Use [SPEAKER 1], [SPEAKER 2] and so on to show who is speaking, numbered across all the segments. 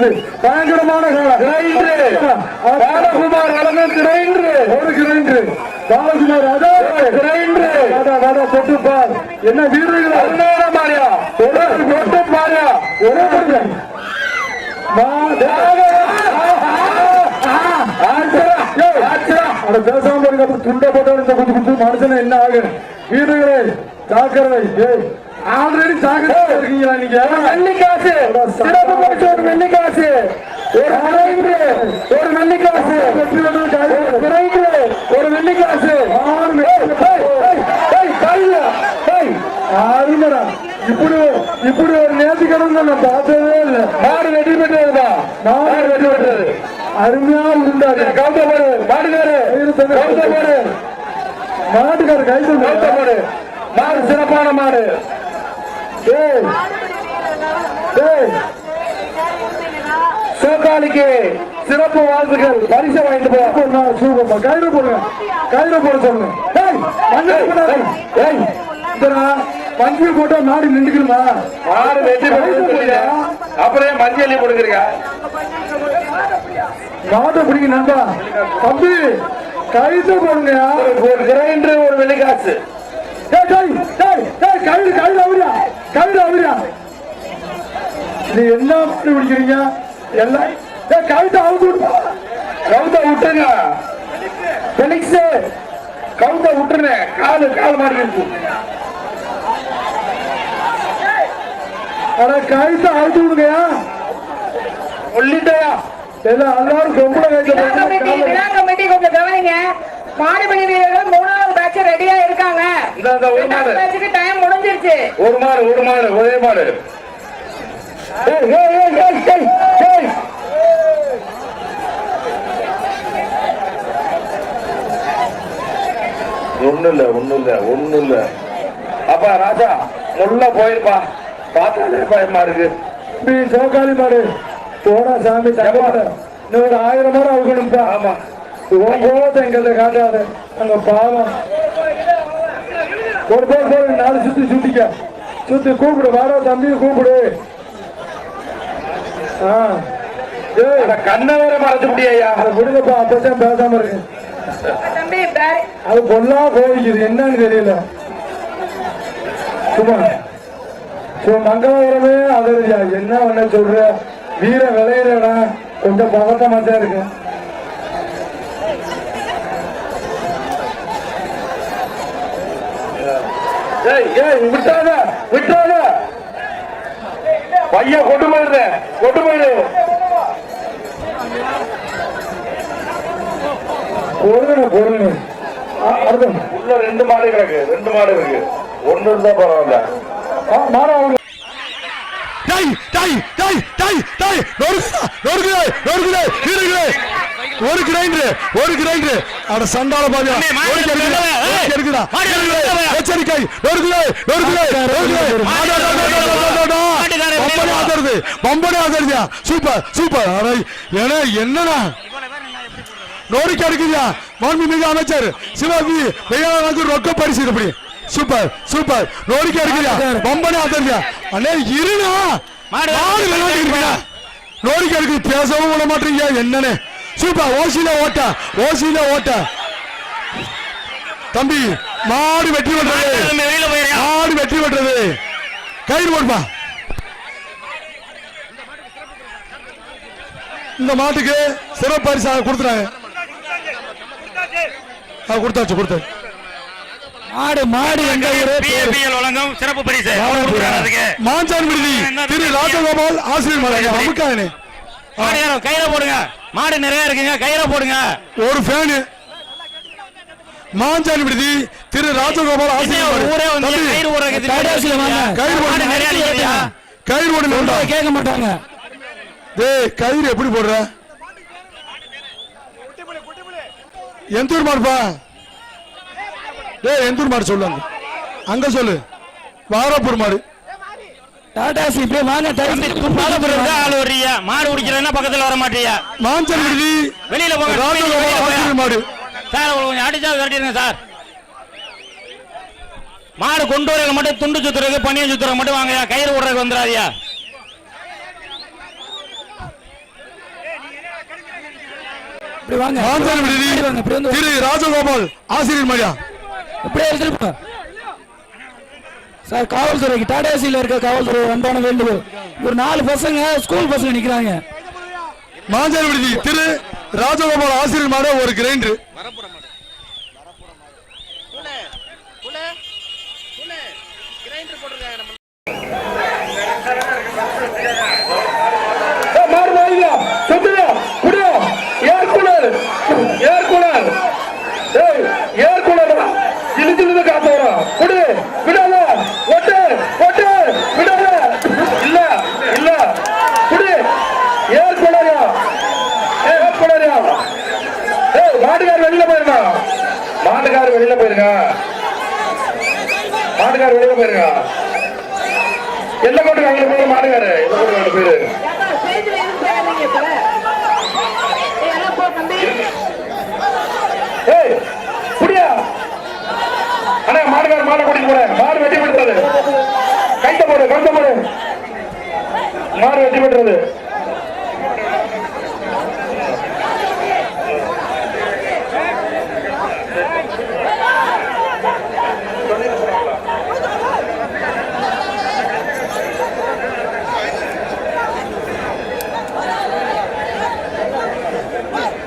[SPEAKER 1] என்ன வீரர்கள் மாறியா துண்ட போட்டவன் மனுஷன் என்ன ஆகும் வீரர்களை ஜாக்கிரதை ஆல்ரெடி ஜாகிரதையா இருக்கீங்களா நீங்க வெள்ளிக்காசு சிறப்பு பரிசு ஒரு வெள்ளிக்காசு ஒரு பிரைடு ஒரு வெள்ளிக்காசு பிரைடு ஒரு வெள்ளிக்காசு ஆறுமடா ఇప్పుడు ఇప్పుడు నేతికడం నన్ను బాధవే இல்லை மாடு வெட்டி பெற்றதுடா மாடு வெட்டி பெற்றது அருமையா இருந்தாரு கவுத்த போடு மாடுகாரு கவுத்த போடு மாட்டுக்காரு கைது கவுத்த போடு மாடு சிறப்பான மாடு சோக்காலிக்கு சிறப்பு வாழ்த்துக்கள் பரிசு வாங்கிட்டு போயிருக்கோம் சூப்பர்மா கயிறு போடுங்க கயிறு போட சொல்லுங்க மஞ்சள் போட்டா நாடு நின்றுக்கணுமா நாடு வெற்றி அப்புறம் மஞ்சள் கொடுக்குறீங்க நாட்டை பிடிங்க நண்பா தம்பி கயிறு போடுங்க ஒரு கிரைண்டர் ஒரு வெளிக்காசு கயிறு கயிறு அவரியா நீ என்ன மாடு பிடிக்கிறீங்க எல்லாம் கவிதா அவுட் கவிதா விட்டுருங்க பெலிக்ஸ் கவிதா விட்டுருங்க காலு கால் மாடு இருக்கு அட கவிதா அவுட் விடுங்கயா சொல்லிட்டயா எல்லாரும் சொம்பளை
[SPEAKER 2] கொஞ்சம் கவனிங்க மாடு பிடிக்கிறீர்கள் மூணாவது வச்சு ரெடியா இருக்காங்க பேச்சுக்கு டைம் முடிஞ்சிருச்சு
[SPEAKER 1] ஒரு மாடு ஒரு மாடு ஒரே மாடு ஒண்ணு இல்ல ஒண்ணு இல்ல ஒண்ணு இல்ல அப்பா ராஜா முள்ள போயிருப்பா பார்த்தாலே பயமா இருக்கு நீ சோக்காளி மாடு போடா சாமி இன்னொரு ஆயிரம் மரம் ஆகணும்ப்பா ஆமா கோபத்தை எங்கள்கிட்ட காட்டாது அங்க பாவம் ஒரு பேர் பேர் நாலு சுத்தி சுத்திக்க சுத்தி கூப்பிடு வாரா தம்பி கூப்பிடு கண்ணை வேற மறைச்சு முடியா விடுங்கப்பா அப்பதான் பேசாம இருக்கு அது பொல்லா போயிக்குது என்னன்னு தெரியல சும்மா ஸோ மங்களவரமே அதிரடியா என்ன பண்ண சொல்ற வீர விளையிறடா கொஞ்சம் பதட்டமா தான் இருக்கு விட்டாத விட்டாத பையன் கொண்டு போயிடுற கொண்டு போயிடு பொருள் பொருள் உள்ள ரெண்டு மாடு கிடக்கு ரெண்டு மாடு இருக்கு ஒன்னு இருந்தா பரவாயில்ல மாடு டை டை டை டை டை நொறுக்குதே நொறுக்குதே நொறுக்குதே ஒரு கிரைண்டர் ஒரு கிரைண்டர் அட சண்டால பாவியா ஒரு கிரைண்டர் இருக்குடா எச்சரிக்கை ஒரு கிரை ஒரு கிரை ஒரு கிரை பம்பனே ஆதரது பம்பனே ஆதரதியா சூப்பர் சூப்பர் அட ஏனா என்னடா நோடிக்கு அடிக்குதியா மாண்புமிகு அமைச்சர் சிவாஜி வெயிலாளருக்கு ரொக்க பரிசு இப்படி சூப்பர் சூப்பர் நோடிக்கு அடிக்குதியா பம்பனே ஆதரதியா அண்ணே இருடா மாடு விளையாடி இருக்கா பேசவும் விட மாட்டீங்க என்னன்னு சூப்பர் ஓசியில ஓட்ட ஓசியில ஓட்ட தம்பி மாடு வெற்றி பெற்றது மாடு வெற்றி பெற்றது கயிறு போடுப்பா இந்த மாட்டுக்கு சிறப்பு பரிசு கொடுத்துறாங்க கொடுத்தாச்சு கொடுத்தாச்சு மாடு மாடு எங்க
[SPEAKER 2] வழங்கும் சிறப்பு பரிசு
[SPEAKER 1] மாஞ்சான் விடுதி திரு ராஜகோபால் ஆசிரியர் மலை அமுக்கானே
[SPEAKER 2] கையில போடுங்க மாடு நிறைய இருக்குங்க கையில போடுங்க
[SPEAKER 1] ஒரு ஃபேனு மாஞ்சாலி விடுதி திரு ராஜகோபால் கயிறு போடுங்க கேட்க மாட்டாங்க டேய் கயிறு எப்படி போடுற எந்த ஊர் மாடுப்பா டேய் எந்த ஊர் மாடு சொல்லுங்க அங்க சொல்லு வாரப்பூர் மாடு டாடா சிப்பி வாங்க
[SPEAKER 2] ஆளோரியா மாடு குடிக்கிறேன்னா பக்கத்துல வர மாட்டியா
[SPEAKER 1] மாஞ்சல் விடுதி
[SPEAKER 2] வெளியில போங்க மாடு சார் கொஞ்சம் அடிச்சா விரட்டிடுங்க சார் மாடு கொண்டு வரதுக்கு மட்டும் துண்டு சுத்துறதுக்கு பனியை சுத்துறதுக்கு மட்டும் வாங்கயா கயிறு விடுறதுக்கு வந்துடாதியா
[SPEAKER 1] திரு ராஜகோபால் ஆசிரியர் மரியா எப்படியே எடுத்துட்டு சார் காவல்துறைக்கு டாடாசியில் இருக்க காவல்துறை அன்பான வேண்டுகோள் ஒரு நாலு பசங்க ஸ்கூல் பசங்க நிற்கிறாங்க மாஞ்சல் விடுதி திரு ராஜகோபால் ஆசிரியர் மாட ஒரு கிரைண்டர் வெளியில போயிருங்க மாட்டுக்கார் வெளியில போயிருங்க என்ன கொண்டு அங்கே மாட்டுக்காரு எந்த கோட்டு போயிரு ஏய் புடியா அண்ணா மாடு வெட்டி கைத்த வெட்டி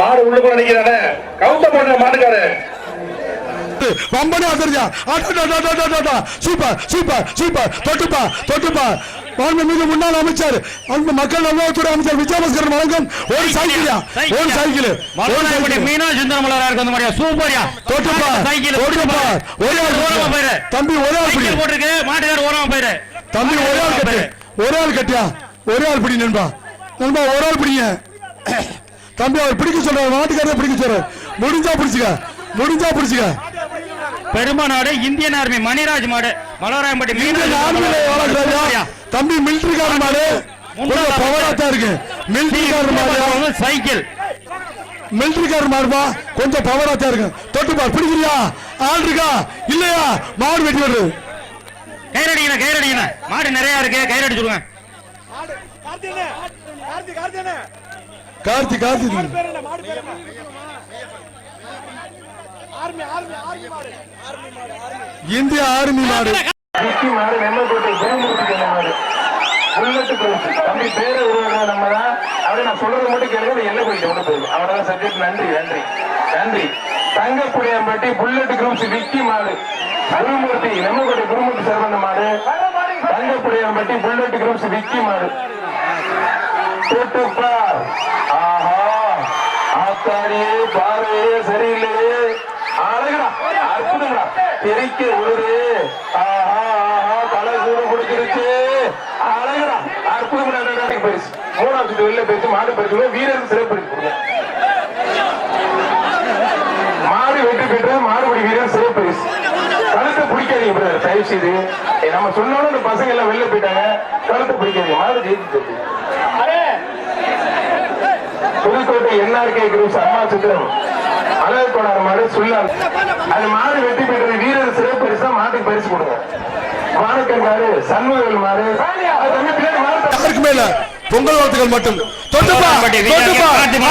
[SPEAKER 1] மாடு உள்ளுக்குள்ள நிக்கிறானே கவுத்த போடுற மாட்டுக்காரு வம்பனே வந்துருச்சா சூப்பர் சூப்பர் சூப்பர் தொட்டுப்பா தொட்டுப்பா முன்னாள் அமைச்சர் மக்கள் நல்வாழ்வுத்துறை அமைச்சர் விஜயபாஸ்கர் வழங்கும் ஒரு சைக்கிளா ஒரு
[SPEAKER 2] சைக்கிள் மீனா சுந்தரமலரா அந்த மாதிரியா சூப்பரியா
[SPEAKER 1] தொட்டுப்பா சைக்கிள் தொட்டுப்பா ஒரே ஆள் ஓரமா போயிரு தம்பி ஒரே ஆள் பிடி
[SPEAKER 2] போட்டுருக்கு மாட்டுக்கார் ஓரமா போயிரு
[SPEAKER 1] தம்பி ஒரே ஆள் கட்டு ஒரே ஆள் கட்டியா ஒரே ஆள் பிடி நண்பா நண்பா ஒரு ஆள் பிடிங்க தம்பி அவர் பிடிக்க சொல்றாரு நாட்டுக்காரர் பிடிக்க சொல்றாரு முடிஞ்சா பிடிச்சிக்க முடிஞ்சா பிடிச்சுக்க
[SPEAKER 2] பெருமாநாடு இந்தியன் ஆர்மி மணிராஜ் மாடு மலராயம்பட்டி மீனராஜ்
[SPEAKER 1] ஆர்மியில தம்பி மிலிட்டரிக்கார மாடு பவராத்தா இருக்கு மிலிட்டரிக்கார
[SPEAKER 2] மாடு சைக்கிள்
[SPEAKER 1] மிலிட்டரிக்கார மாடுபா கொஞ்சம் பவராத்தா இருக்கு தொட்டுப்பா பிடிக்கலையா ஆள் இருக்கா இல்லையா மாடு வெட்டி வருது
[SPEAKER 2] கயிறடிக்கணும் கயிறடிக்கணும் மாடு நிறைய இருக்கு கயிறடிச்சுடுங்க
[SPEAKER 1] கார்த்தி கார்த்தி இந்திய ஆர்மி மாடு மாடு மாடு புல்லட்டு குருத்து நம்ம மட்டும் என்ன சப்ஜெக்ட் நன்றி நன்றி நன்றி தங்கப்புடையம்பட்டி புல்லட் குரூப்ஸ் விக்கி மாடு குருமூர்த்தி மாடு புல்லட் விக்கி மாடு ஆஹா ஆத்தாடியே பார்வையே சரியில்லையே அழகுடா அற்புதம்டா பிரிக்க உருது ஆஹா ஆஹா தலை சூடு பிடிச்சிருச்சு அழகுடா அற்புதம் பரிசு மூணாவது வெளில பேச்சு மாடு பரிசு வீரருக்கு சிறப்பு மாடு வெற்றி பெற்ற மாடுபடி வீரர் சிறப்பு பரிசு கழுத்தை பிடிக்காதீங்க பிரதர் தயவு நம்ம சொன்னோட இந்த பசங்க எல்லாம் வெளில போயிட்டாங்க கழுத்தை பிடிக்காதீங்க மாடு ஜெயிச்சு புதுக்கோட்டை அம்மா சித்திரம் அழகு கொண்டாட மாடு சுல்லார் அது மாடு வெட்டி பெற்ற வீரர் சிறப்பு பரிசா மாட்டுக்கு பரிசு கொடுங்க வானக்கண்டாரு சண்முகல் மாறு பொங்கல் வாழ்த்துக்கள் மட்டும் தொட்டுப்பா தொட்டுப்பா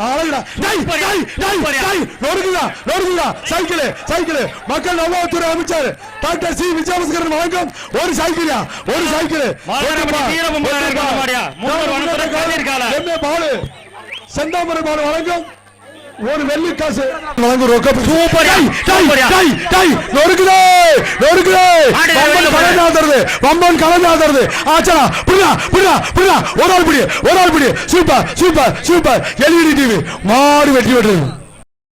[SPEAKER 1] மக்கள் நல்வாழ்வுத்துறை அமைச்சர் டாக்டர் சி விஜயபாஸ்கரன் வழங்கும் ஒரு சைக்கிளா ஒரு சைக்கிள் செந்தாமரை பாலு வழங்கும் ஒரு வெள்ளி காசு வழங்கு ரொக்க சூப்பர் டை டை நொறுக்குதே நொறுக்குதே வம்பன் கலந்தாதறது வம்பன் கலந்து கலந்தாதறது ஆச்சா புரியா புரியா புரியா ஒரு ஆள் பிடி ஒரு ஆள் பிடி super super super LED TV மாடு வெட்டி வெட்டுறது